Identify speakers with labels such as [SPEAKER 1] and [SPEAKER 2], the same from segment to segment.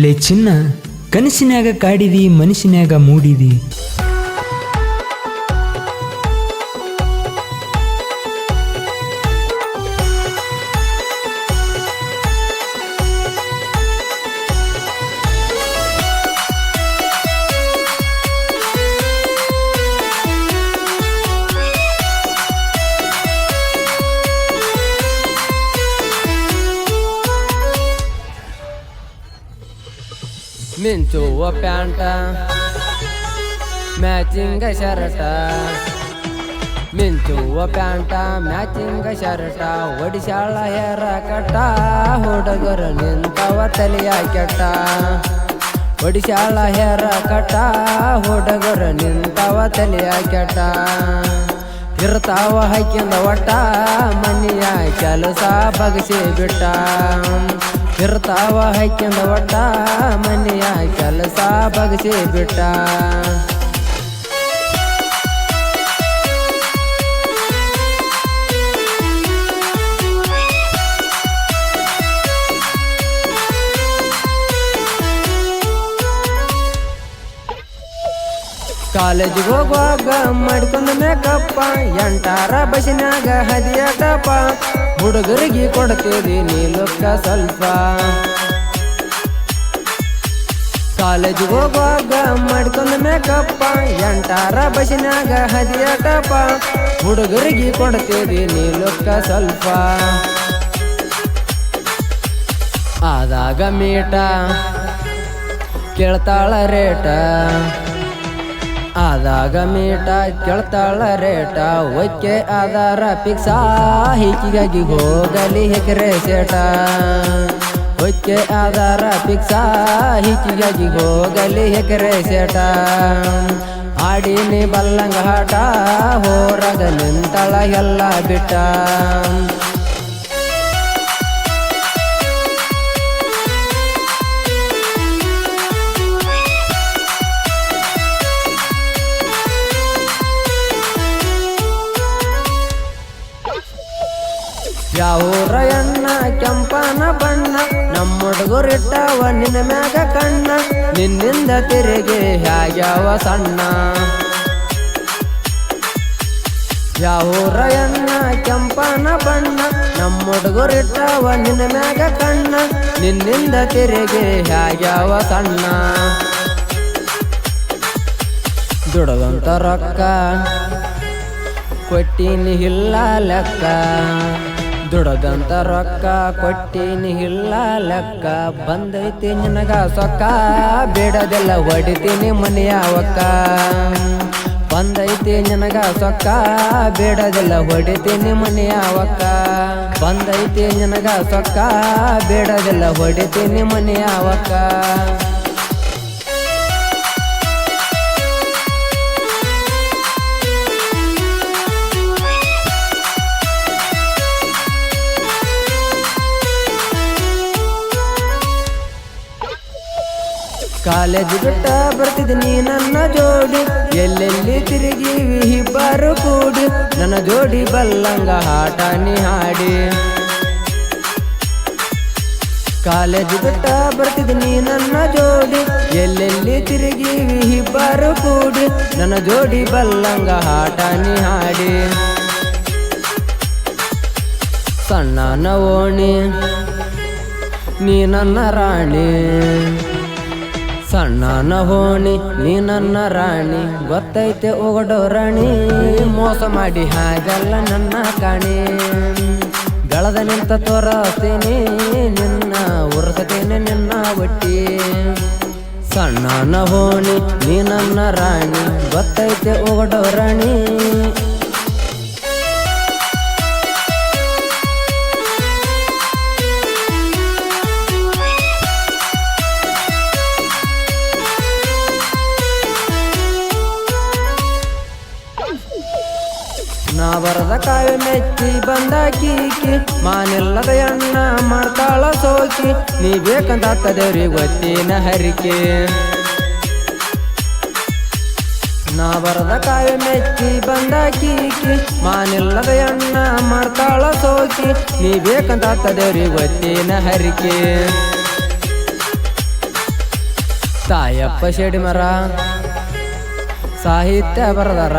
[SPEAKER 1] ಲೇ ಚಿನ್ನ ಕನಸಿನಾಗ ಕಾಡಿದಿ ಮನಸ್ಸಿನಾಗ ಮೂಡಿದಿ.
[SPEAKER 2] ಮಿಂಚುವ ಪ್ಯಾಂಟ, ಮ್ಯಾಚಿಂಗ ಶರಟ. ಮಿಂಚುವ ಪ್ಯಾಂಟ, ಮ್ಯಾಚಿಂಗ ಶರಟ, ಒಡಿಶಾಳ ಹೇರ ಕಟ್ಟ, ಹುಡುಗರು ನಿಂತವ ತಲೆಯ ಕೆಟ್ಟ. ಒಡಿಶಾಳ ಹೇರ ಕಟ್ಟ, ಹುಡುಗರು ನಿಂತವ ತಲೆಯ ಕೆಟ್ಟ. ಇರ್ತಾವ ಹಾಕಿಂದ ಒಟ್ಟ, ಮನೆಯ ಕೆಲಸ ಬಗಸಿ ಬಿಟ್ಟ. ಇರ್ತಾವ ಹಾಕ್ಯಂದ ಒಟ್ಟ ಮನೆಯ ಕೆಲಸ ಬಗಸಿ ಬಿಟ್ಟ. ಕಾಲೇಜಿಗೆ ಹೋಗುವಾಗ ಮಾಡ್ಕೊಂಡ ಮೇಕಪ್ಪ ಎಂಟಾರ ಬಸ್ಸಿನಾಗ ಹದಿಯಟಪ್ಪ ಹುಡುಗರಿಗೆ ಕೊಡ್ತೇವೆ ನೀ ಸ್ವಲ್ಪ. ಕಾಲೇಜ್ ಹೋಗುವಾಗ ಮಾಡ್ಕೊಂಡ ಮೇಕಪ್ಪ, ಎಂಟಾರ ಬಸ್ಸಿನಾಗ ಹದಿಯಟಪ್ಪ ಹುಡುಗರಿಗೆ ಕೊಡ್ತೇವೆ ನೀ ಲೊಕ್ಕ ಸ್ವಲ್ಪ. ಆದಾಗ ಮೀಟ, ಕೇಳ್ತಾಳ ರೇಟ. ಆದಾಗ ಮೀಟ ಕೇಳ್ತಾಳ ರೇಟ ಒಕ್ಕೆ ಆಧಾರ ಪಿಕ್ಸ ಹೋಗಲಿ ಹೆಕರೆ ಸೇಟ. ಒಕ್ಕೆ ಆಧಾರ ಪಿಕ್ಸ ಹೋಗಲಿ ಹೆಕರೆ ಸೇಟ. ಆಡಿನಿ ಬಲ್ಲಂಗ ಹಾಟ, ಹೋರಗ ನಿಂತಳ ಎಲ್ಲ ಬಿಟ್ಟ. ಯಾವೂರ ರಯಣ್ಣ ಕೆಂಪನ ಬಣ್ಣ ನಮ್ಮ ಹುಡುಗರಿಟ್ಟವ ನಿನ್ನ ಮ್ಯಾಗ ಕಣ್ಣ, ನಿನ್ನಿಂದ ತಿರುಗಿ ಹ್ಯಾಗ್ಯಾವ ಸಣ್ಣ. ರಯಣ್ಣ ಕೆಂಪನ ಬಣ್ಣ ನಮ್ಮ ಹುಡುಗರಿಟ್ಟವ ನಿನ್ನ ಮ್ಯಾಗ ಕಣ್ಣ, ನಿನ್ನಿಂದ ತಿರುಗಿ ಹ್ಯಾಗ್ಯಾವ ಸಣ್ಣ. ದುಡದಂತ ರೊಕ್ಕ, ಕೊಟ್ಟಿನಿ ಇಲ್ಲ ಲೆಕ್ಕ. ದುಡದಂತ ರೊಕ್ಕ ಕೊಟ್ಟಿನಿ ಇಲ್ಲ ಲೆಕ್ಕ. ಬಂದೈತಿ ನಿನಗ ಸೊಕ್ಕ. ಬೇಡದೆಲ್ಲ, ಹೊಡಿತೀನಿ ಮನೆಯ ಒಕ್ಕ. ಬಂದೈತಿ ನಿನಗ ಸೊಕ್ಕ. ಬೇಡದೆಲ್ಲ, ಹೊಡಿತೀನಿ ಮನೆಯ ಒಕ್ಕ. ಬಂದೈತಿ ನಿನಗ ಸೊಕ್ಕ. ಬೇಡದೆಲ್ಲ, ಹೊಡಿತೀನಿ ಮನೆಯ ಒಕ್ಕ. ಕಾಲೇಜ್ ಬಿಟ್ಟ ಬರ್ತಿದ್ದೀನಿ ನನ್ನ ಜೋಡಿ. ಎಲ್ಲೆಲ್ಲಿ ತಿರುಗಿವಿ, ಇಬ್ಬರು ಕೂಡಿ. ನನ್ನ ಜೋಡಿ ಬಲ್ಲಂಗ ಹಾಟ ಹಾಡಿ ಕಾಲೇಜ್ ಬಿಟ್ಟ ಬರ್ತಿದ್ದೀನಿ ನನ್ನ ಜೋಡಿ. ಎಲ್ಲೆಲ್ಲಿ ತಿರುಗಿವಿ, ಇಬ್ಬರು ಕೂಡಿ. ನನ್ನ ಜೋಡಿ ಬಲ್ಲಂಗ ಹಾಟ ಹಾಡಿ ಸಣ್ಣ ಓಣಿ ನೀ ನನ್ನ ರಾಣಿ. ಸಣ್ಣ ಹೋಣಿ ನೀ ನನ್ನ ರಾಣಿ, ಗೊತ್ತೈತೆ ಓಗಡೋ ರಾಣಿ, ಮೋಸ ಮಾಡಿ ಹಾಗೆಲ್ಲ ನನ್ನ ಕಾಣಿ. ಬೆಳೆದ ನಿಂತ ತೋರಿಸ್ತೀನಿ, ನಿನ್ನ ಉರ್ಸತೀನಿ ನಿನ್ನ ಒಟ್ಟಿ. ಸಣ್ಣ ಹೋಣಿ ನೀ ನನ್ನ ರಾಣಿ, ಗೊತ್ತೈತೆ ಓಗಡೋ ರಾಣಿ ಬರದ ಕಾವ್ಯ ಮೆಚ್ಚಿ ಬಂದ ಕೀಕಿ, ಮಾನಿಲ್ಲದ ಅಣ್ಣ ಮಾಡ್ತಾಳ ಸೋಕಿ, ನೀ ಬೇಕಂತ ಗೊತ್ತಿನ ಹರಿಕೆ. ನಾ ಬರದ ಕಾವೆ ಮೆಚ್ಚಿ ಬಂದ ಕೀಕಿ, ಮಾನಿಲ್ಲದ ಅಣ್ಣ ಮಾಡ್ತಾಳ ಸೋಕಿ, ನೀ ಬೇಕಂತ ಗೊತ್ತಿನ ಹರಿಕೆ. ತಾಯಪ್ಪ ಶೆಡಿ ಮರ ಸಾಹಿತ್ಯ ಬರದರ.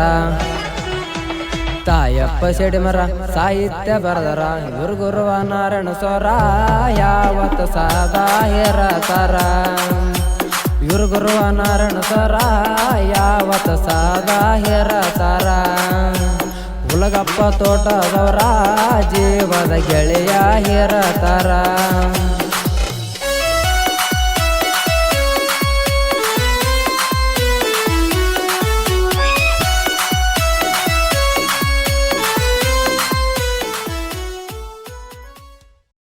[SPEAKER 2] ತಾಯಪ್ಪ ಸಿಡಿಮರ ಮರ ಸಾಹಿತ್ಯ ಬರದರ, ಗುರು ಗುರುವ ನಾರಾಯಣ ಸ್ವರ ಯಾವತ್ತು ಸದಾ ಇರತರ. ಇವ್ರ ಗುರುವ ನಾರಾಯಣ ಸ್ವರ ಯಾವತ್ತು ಸದಾ ಹೇರತಾರ ಹುಲಗಪ್ಪ ತೋಟದವರ, ಜೀವದ ಗೆಳೆಯ ಹೇರತಾರ